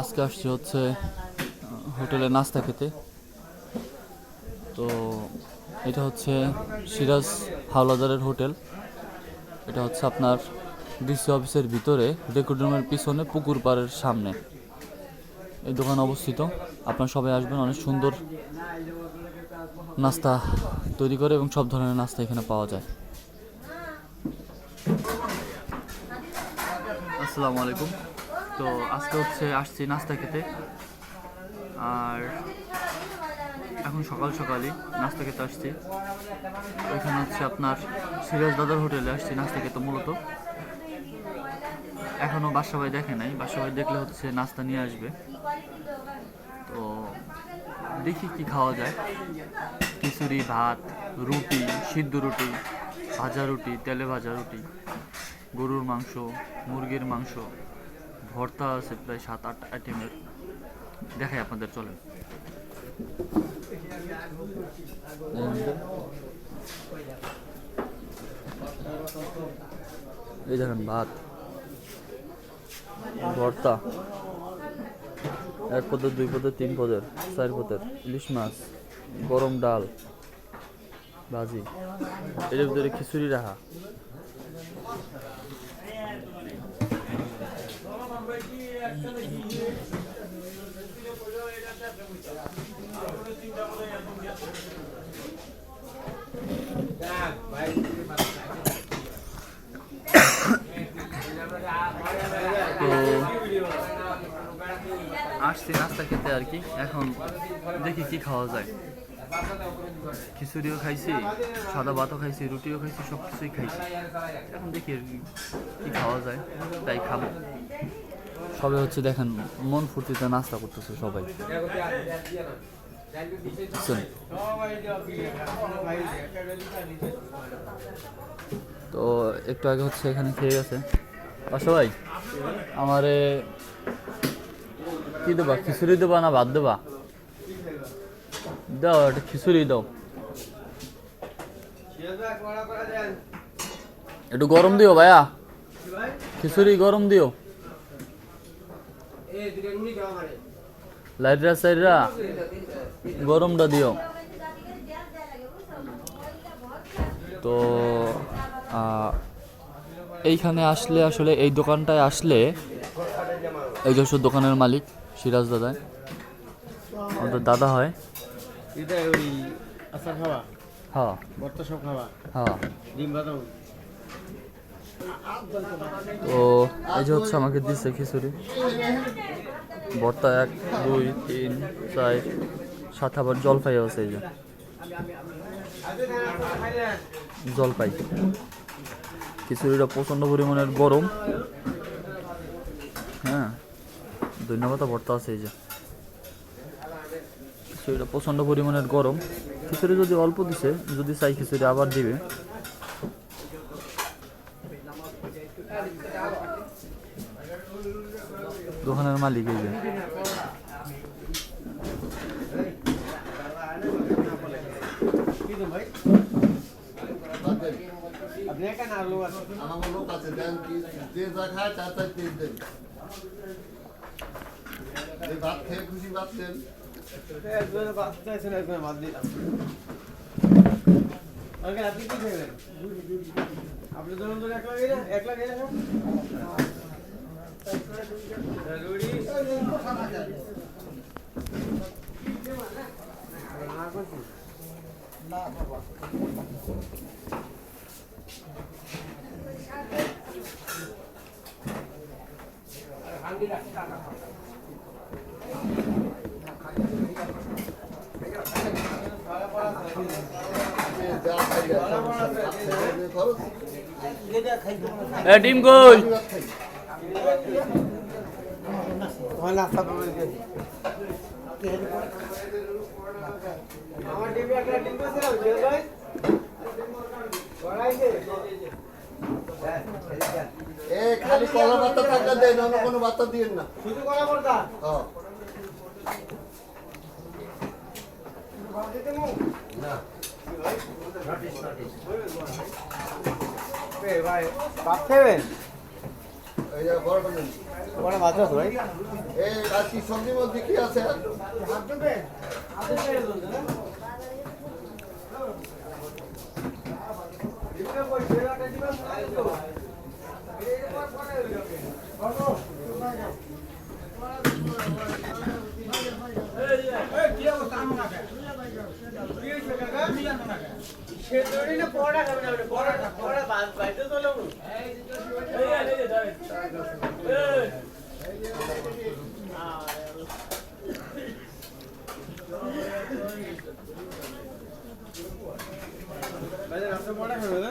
আজকে আসছি হচ্ছে হোটেলে নাস্তা খেতে। তো এটা হচ্ছে সিরাজ হাওলাদারের হোটেল। এটা হচ্ছে আপনার ডিসি অফিসের ভিতরে, রেকর্ড রুমের পিছনে, পুকুর পাড়ের সামনে। এই দোকান অবস্থিত। আপনারা সবাই আসবেন, অনেক সুন্দর নাস্তা তৈরি করে এবং সব ধরনের নাস্তা এখানে পাওয়া যায়। আসসালামু আলাইকুম। তো আজকে হচ্ছে আসছি নাস্তা খেতে। আর এখন সকাল সকালই নাস্তা খেতে আসছি। ওইখানে হচ্ছে আপনার সিরাজ দাদার হোটেলে আসছি নাস্তা খেতে মূলত। এখনও বাসাবাই দেখে নাই বাসাবাই দেখলে হচ্ছে নাস্তা নিয়ে আসবে। তো দেখি কি খাওয়া যায়। খিচুড়ি, ভাত, রুটি, সিদ্ধ রুটি, ভাজা রুটি, তেলে ভাজা রুটি, গরুর মাংস, মুরগির মাংস। ভর্তা আছে প্রায় সাত, আট আইটেমের দেখাই আপনাদের, চলেন। এই দেখেন ভাত, ভর্তা, এক পদের, দুই পদের, তিন পদের, চার পদের, ইলিশ মাছ, গরম ডাল, ভাজি। এর ভিতরে খিচুড়ি রাখা। আসছি নাস্তা খেতে আর কি। এখন দেখি কি খাওয়া যায়। খিচুড়িও খাইছি, সাদা ভাতও খাইছি, রুটিও খাইছি সব কিছুই খাইছি। এখন দেখি কি খাওয়া যায়, তাই খাব। সবাই হচ্ছে দেখেন, মন ফুর্তিতে নাস্তা করতেছে সবাই। তো একটু আগে হচ্ছে এখানে খেয়ে গেছে। ভাই আমারে কি দেবা? খিচুড়ি দেবা না ভাত দেবা? দাও, একটা খিচুড়ি দাও। একটু গরম দিও ভাইয়া। খিচুড়ি গরম দিও। লাইটরা সাইডরা গরমটা দিও। তো এইখানে আসলে আসলে এই দোকানটায় আসলে এই যে দোকানের মালিক সিরাজ দাদা। আমাদের দাদা হয়। এটা ওই আচার খাওয়া? হ্যাঁ। ভর্তা সব খাওয়া? হ্যাঁ। ডিম তো এই যে হচ্ছে আমাকে দিচ্ছে খিচুড়ি। ভর্তা এক, দুই, তিন, চার, সাত, আবার জলপাই আছে এই যে। জলপাই। খিচুড়িটা প্রচণ্ড পরিমাণের গরম। হ্যাঁ ধন্যবাদ ভর্তা আছে এই যে। খিচুড়িটা প্রচণ্ড পরিমাণের গরম। খিচুড়ি যদি অল্প দিছে, যদি চাই খিচুড়ি আবার দিবে দোকানের মালিক এই যে কি তো ভাই আপনি একা না আলু আছে আমার লোক আছে দেন কি যে যা খায় তার তার তেল দেন এই ভাত খেয়ে খুশি ভাত দেন একজনে ভাত চাইছেন একজনে ভাত দিলাম ওকে আপনি কি খাবেন আপনি দুজন দুজন একলা গেলে একলা গেলে তোমার নাস্তা পাবে আমার টিভি একটা ডিম করেছিলাম জেল ভাই? এ খালি কলা ভাতটা টাকা দেন অন্য কোনো ভাতটা দিয়েন না। শুধু হ্যাঁ না। ভাই ভাত ওরা মাত্র আছে ভাই। এই আর কি সবজির মধ্যে কি আছে? সে পড়া খাবে না পড়া পড়া বাদ বাইতে তো লোক এই এই এই এই আপনি পড়া খাবে